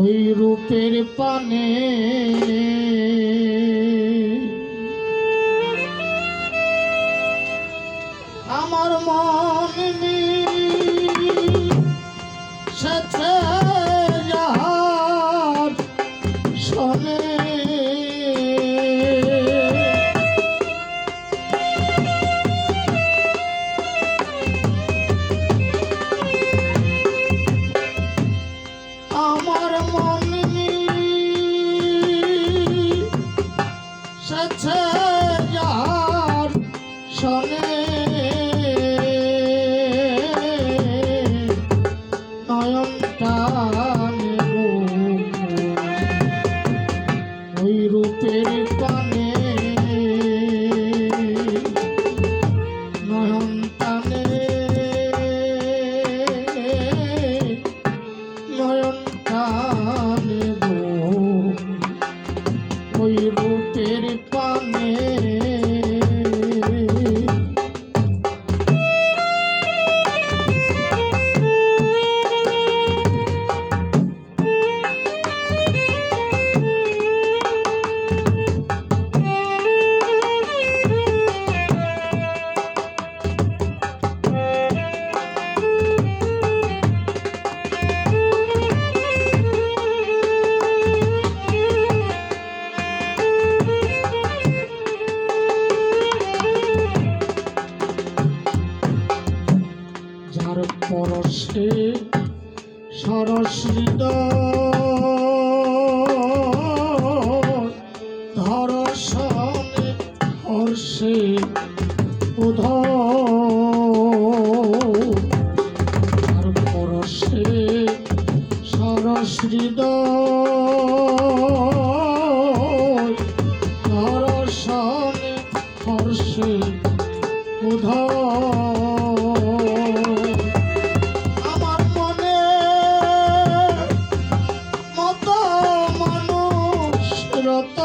ওই রূপের পানে। আমার মন মনে roto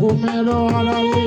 ঘুমের আড়ালে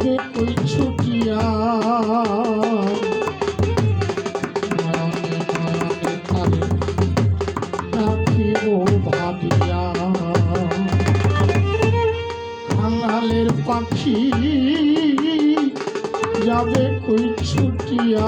লাগে ছুটিয়া পাখি যাবে ওই ছুটিয়া